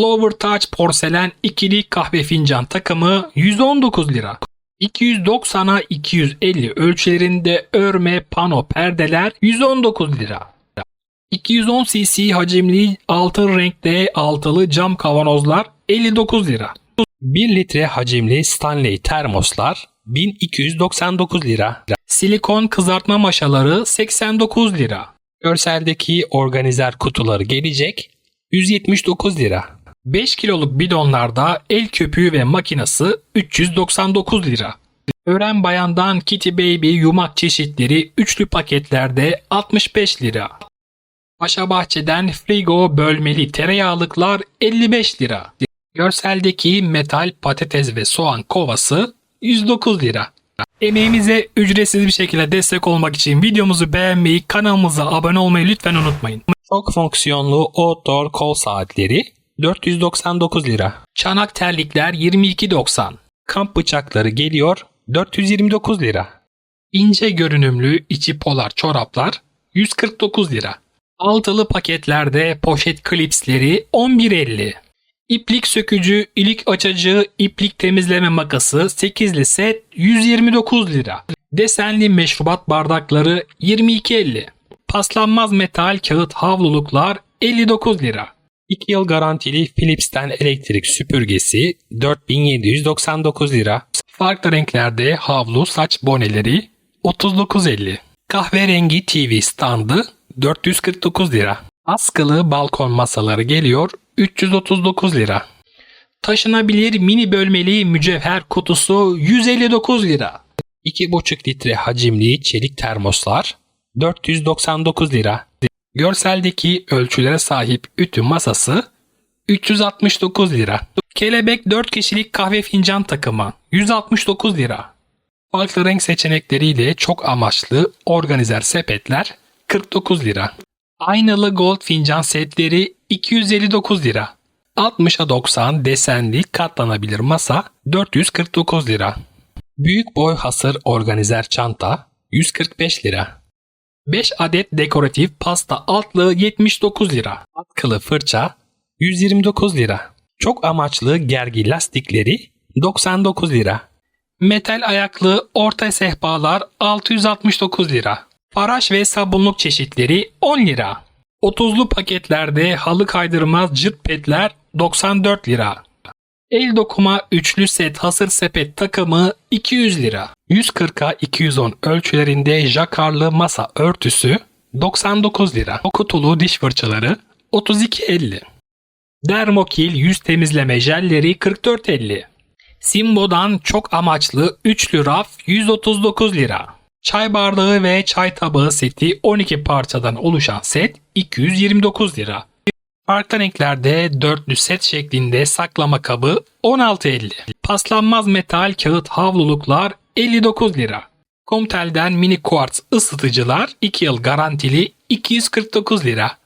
Flower Touch porselen ikili kahve fincan takımı 119 lira. 290'a 250 ölçülerinde örme pano perdeler 119 lira. 210 cc hacimli altın renkte altılı cam kavanozlar 59 lira. 1 litre hacimli Stanley termoslar 1299 lira. Silikon kızartma maşaları 89 lira. Görseldeki organizer kutuları gelecek 179 lira. 5 kiloluk bidonlarda el köpüğü ve makinesi 399 lira. Ören Bayan'dan Kitty Baby yumak çeşitleri üçlü paketlerde 65 lira. Paşa Bahçe'den frigo bölmeli tereyağlıklar 55 lira. Görseldeki metal patates ve soğan kovası 109 lira. Emeğimize ücretsiz bir şekilde destek olmak için videomuzu beğenmeyi, kanalımıza abone olmayı lütfen unutmayın. Çok fonksiyonlu outdoor kol saatleri 499 lira. Çanak terlikler 22.90. Kamp bıçakları geliyor 429 lira. İnce görünümlü içi polar çoraplar 149 lira. Altılı paketlerde poşet klipsleri 11.50. İplik sökücü, ilik açıcı, iplik temizleme makası 8'li set 129 lira. Desenli meşrubat bardakları 22.50. Paslanmaz metal kağıt havluluklar 59 lira. 2 yıl garantili Philips'ten elektrik süpürgesi 4799 lira. Farklı renklerde havlu saç boneleri 39.50. Kahverengi TV standı 449 lira. Askılı balkon masaları geliyor 339 lira. Taşınabilir mini bölmeli mücevher kutusu 159 lira. 2,5 litre hacimli çelik termoslar 499 lira. Görseldeki ölçülere sahip ütü masası 369 lira. Kelebek 4 kişilik kahve fincan takımı 169 lira. Farklı renk seçenekleriyle çok amaçlı organizer sepetler 49 lira. Aynalı gold fincan setleri 259 lira. 60'a 90 desenli katlanabilir masa 449 lira. Büyük boy hasır organizer çanta 145 lira. 5 adet dekoratif pasta altlığı 79 lira. Atkılı fırça 129 lira. Çok amaçlı gergi lastikleri 99 lira. Metal ayaklı orta sehpalar 669 lira. Faraş ve sabunluk çeşitleri 10 lira. 30'lu paketlerde halı kaydırmaz cırt petler 94 lira. El dokuma üçlü set hasır sepet takımı 200 lira. 140'a 210 ölçülerinde jakarlı masa örtüsü 99 lira. Kutulu diş fırçaları 32.50. Dermokil yüz temizleme jelleri 44.50. Simbo'dan çok amaçlı üçlü raf 139 lira. Çay bardağı ve çay tabağı seti 12 parçadan oluşan set 229 lira. Farklı renklerde dörtlü set şeklinde saklama kabı 16.50. Paslanmaz metal kağıt havluluklar 59 lira. Comtel'den mini kuartz ısıtıcılar 2 yıl garantili 249 lira.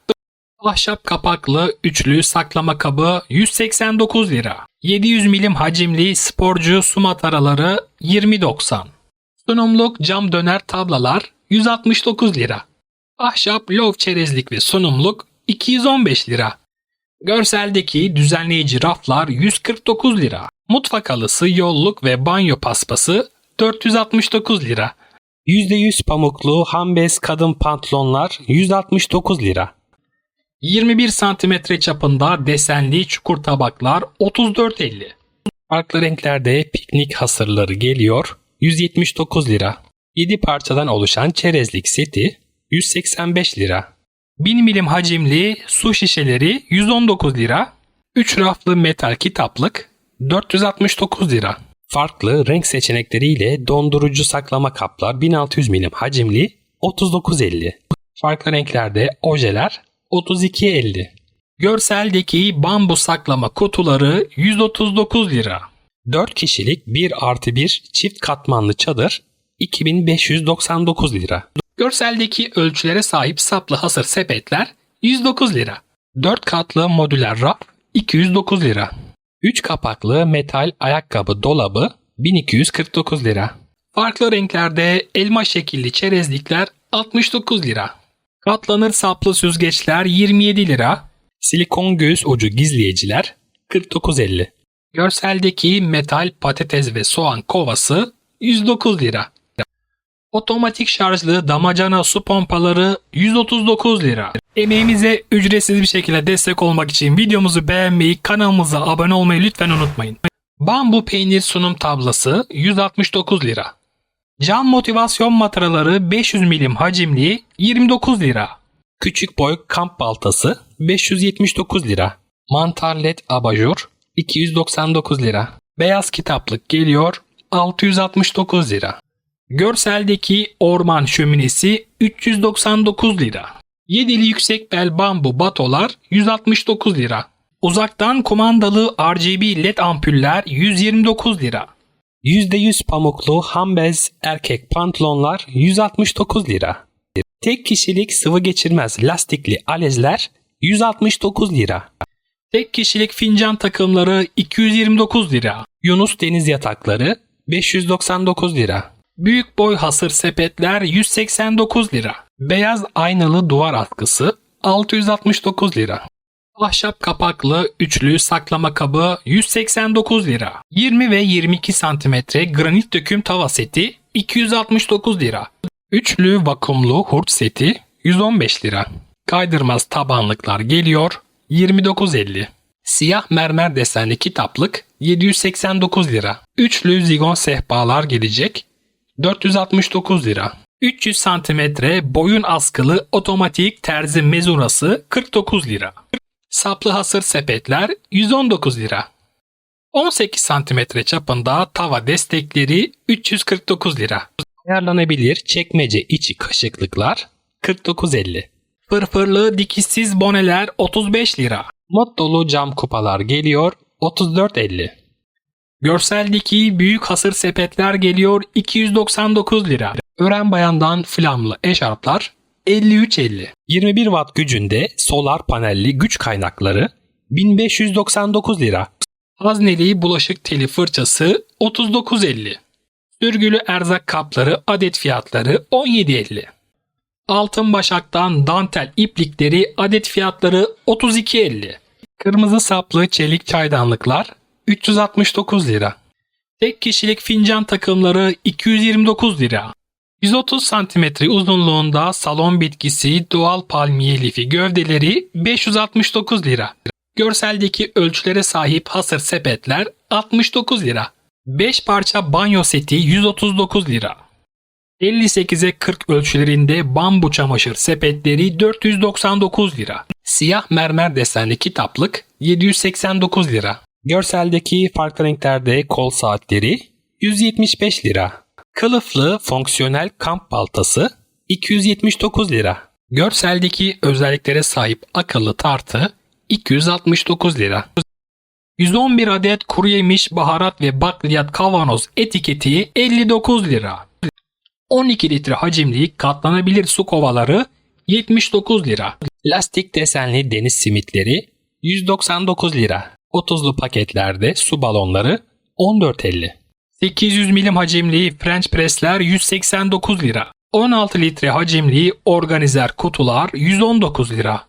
Ahşap kapaklı üçlü saklama kabı 189 lira. 700 milim hacimli sporcu su mataraları 20.90. Sunumluk cam döner tablalar 169 lira. Ahşap lov çerezlik ve sunumluk 215 lira. Görseldeki düzenleyici raflar 149 lira. Mutfak halısı, yolluk ve banyo paspası 469 lira. %100 pamuklu hambez kadın pantolonlar 169 lira. 21 santimetre çapında desenli çukur tabaklar 34.50. Farklı renklerde piknik hasırları geliyor 179 lira. 7 parçadan oluşan çerezlik seti 185 lira. 1000 milim hacimli su şişeleri 119 lira. 3 raflı metal kitaplık 469 lira. Farklı renk seçenekleriyle dondurucu saklama kaplar 1600 milim hacimli 39.50. Farklı renklerde ojeler 32.50. Görseldeki bambu saklama kutuları 139 lira. 4 kişilik 1 artı 1 çift katmanlı çadır 2599 lira. Görseldeki ölçülere sahip saplı hasır sepetler 109 lira. 4 katlı modüler raf 209 lira. 3 kapaklı metal ayakkabı dolabı 1249 lira. Farklı renklerde elma şekilli çerezlikler 69 lira. Katlanır saplı süzgeçler 27 lira. Silikon göğüs ucu gizleyiciler 49.50. Görseldeki metal patates ve soğan kovası 109 lira. Otomatik şarjlı damacana su pompaları 139 lira. Emeğimize ücretsiz bir şekilde destek olmak için videomuzu beğenmeyi, kanalımıza abone olmayı lütfen unutmayın. Bambu peynir sunum tablası 169 lira. Cam motivasyon mataraları 500 milim hacimli 29 lira. Küçük boy kamp baltası 579 lira. Mantar led abajur 299 lira. Beyaz kitaplık geliyor 669 lira. Görseldeki orman şöminesi 399 lira. Yedili yüksek bel bambu batolar 169 lira. Uzaktan kumandalı RGB led ampuller 129 lira. %100 pamuklu hambez erkek pantolonlar 169 lira. Tek kişilik sıvı geçirmez lastikli alezler 169 lira. Tek kişilik fincan takımları 229 lira. Yunus deniz yatakları 599 lira. Büyük boy hasır sepetler 189 lira. Beyaz aynalı duvar atkısı 669 lira. Ahşap kapaklı üçlü saklama kabı 189 lira. 20 ve 22 cm granit döküm tava seti 269 lira. Üçlü vakumlu hurt seti 115 lira. Kaydırmaz tabanlıklar geliyor 29.50. Siyah mermer desenli kitaplık 789 lira. Üçlü zigon sehpalar gelecek 469 lira. 300 santimetre boyun askılı otomatik terzi mezurası 49 lira. Saplı hasır sepetler 119 lira. 18 santimetre çapında tava destekleri 349 lira. Ayarlanabilir çekmece içi kaşıklıklar 49.50. Fırfırlı dikişsiz boneler 35 lira. Mod dolu cam kupalar geliyor 34.50. Görseldeki büyük hasır sepetler geliyor 299 lira. Ören bayandan flamlı eşarplar 53.50. 21 watt gücünde solar panelli güç kaynakları 1599 lira. Hazneli bulaşık teli fırçası 39.50. Sürgülü erzak kapları adet fiyatları 17.50. Altın başaktan dantel iplikleri adet fiyatları 32.50. Kırmızı saplı çelik çaydanlıklar 369 lira. Tek kişilik fincan takımları 229 lira. 130 cm uzunluğunda salon bitkisi doğal palmiye lifi gövdeleri 569 lira. Görseldeki ölçülere sahip hasır sepetler 69 lira. 5 parça banyo seti 139 lira. 58'e 40 ölçülerinde bambu çamaşır sepetleri 499 lira. Siyah mermer desenli kitaplık 789 lira. Görseldeki farklı renklerde kol saatleri 175 lira. Kılıflı fonksiyonel kamp baltası 279 lira. Görseldeki özelliklere sahip akıllı tartı 269 lira. 111 adet kuru yemiş, baharat ve bakliyat kavanoz etiketi 59 lira. 12 litre hacimli katlanabilir su kovaları 79 lira. Lastik desenli deniz simitleri 199 lira. 30'lu paketlerde su balonları 14.50. 800 milim hacimli French pressler 189 lira. 16 litre hacimli organizer kutular 119 lira.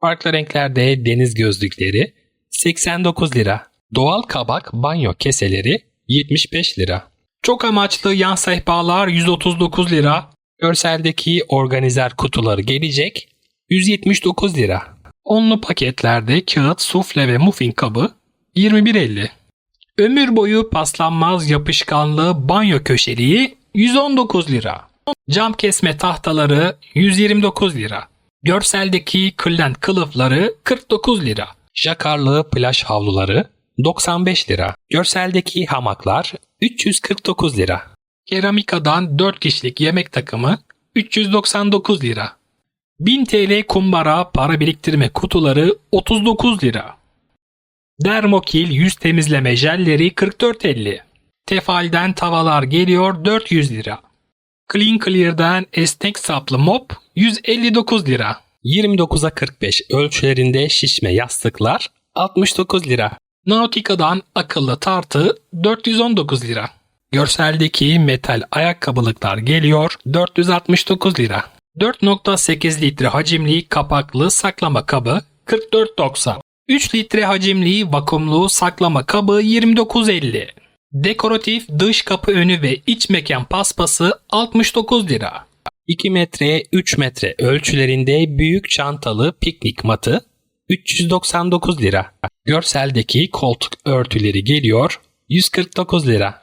Farklı renklerde deniz gözlükleri 89 lira. Doğal kabak banyo keseleri 75 lira. Çok amaçlı yan sehpalar 139 lira. Görseldeki organizer kutuları gelecek 179 lira. Onlu paketlerde kağıt, sufle ve muffin kabı 21.50. Ömür boyu paslanmaz yapışkanlı banyo köşeliği 119 lira. Cam kesme tahtaları 129 lira. Görseldeki kırlent kılıfları 49 lira. Jakarlı plaj havluları 95 lira. Görseldeki hamaklar 349 lira. Keramikadan 4 kişilik yemek takımı 399 lira. 1000 TL kumbara para biriktirme kutuları 39 lira. Dermokil yüz temizleme jelleri 44.50. Tefal'den tavalar geliyor 400 lira. Clean Clear'dan esnek saplı mop 159 lira. 29'a 45 ölçülerinde şişme yastıklar 69 lira. Nautica'dan akıllı tartı 419 lira. Görseldeki metal ayakkabılıklar geliyor 469 lira. 4.8 litre hacimli kapaklı saklama kabı 44.90. 3 litre hacimli vakumlu saklama kabı 29.50. Dekoratif dış kapı önü ve iç mekan paspası 69 lira. 2 metre 3 metre ölçülerinde büyük çantalı piknik matı 399 lira. Görseldeki koltuk örtüleri geliyor 149 lira.